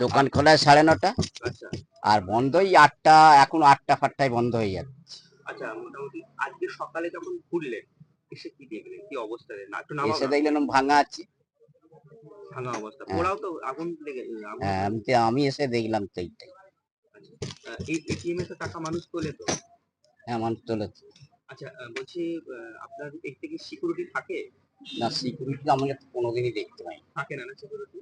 দোকান খোলায় সাড়ে নটা আচ্ছা। আর বন্ধই আটটা এখন আটটা ফাটটায় বন্ধ হয়ে যাবে আচ্ছা মোটামুটি আজকে সকালে যখন ঘুরলেন এসে কি দেখলেন? কি অবস্থা না একটু নামা এসে দেখলেন ভাঙা আছে। ভাঙা অবস্থা। হ্যাঁ। ওরাও তো আগুন লেগে হ্যাঁ, আমি তো- আমি এসে দেখলাম তো এইটাই। এই এটিএম এ তো টাকা মানুষ তোলে তো? এমন তোলে আচ্ছা আহ, বলছি আহ, আপনার এর থেকে সিকিউরিটি থাকে? না সিকিউরিটি আমি তো কোনোদিনই দেখতে পাই থাকে না না সিকিউরিটি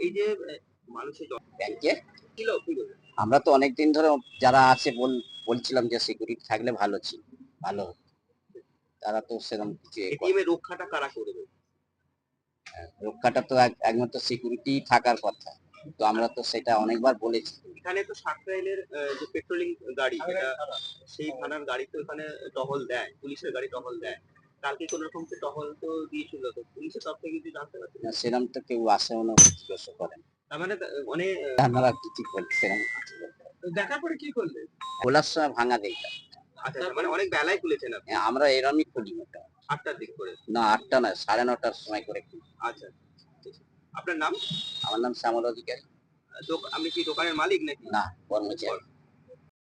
এই যে আহ, মানুষের যত ব্যাংকে ছিল কি আমরা তো অনেকদিন ধরে যারা আছে বল বলছিলাম যে সিকিউরিটি থাকলে ভালো ছিল ভালো হতো। তারা তো সেরকম কিছু এটিএম এর রক্ষাটা কারা করবে রক্ষাটা তো একমাত্র সিকিউরিটি থাকার কথা। তো আমরা তো সেটা অনেকবার বলেছি। এখানে তো সাকরাইলের যে পেট্রোলিং গাড়ি এটা সেই থানার গাড়ি তো এখানে টহল দেয় পুলিশের গাড়ি টহল দেয়। কালকে কোন রকম তো টহল তো দিয়েছিল তো পুলিশের তরফ থেকে কিছু জানতে পারছেন? না, সেরকম তো কেউ আসেও না জিজ্ঞাসা করেন তার মানে তা- মানে আপনারা কিছু বলছে সেরকম কিছু বলতে পারেন না। দেখার পরে কি করলে? খোলার সময় ভাঙা দেখলাম আচ্ছা আচ্ছা, মানে হ্যাঁ, আমরা এরমই খুলি আটটার দিক করে না আটটা না সাড়ে নটার সময় করে খুলি। আচ্ছা আপনার নাম? আমার নাম শ্যামল অধিকারী। আপনি কি দোকানের মালিক নাকি? না কর্মচারী।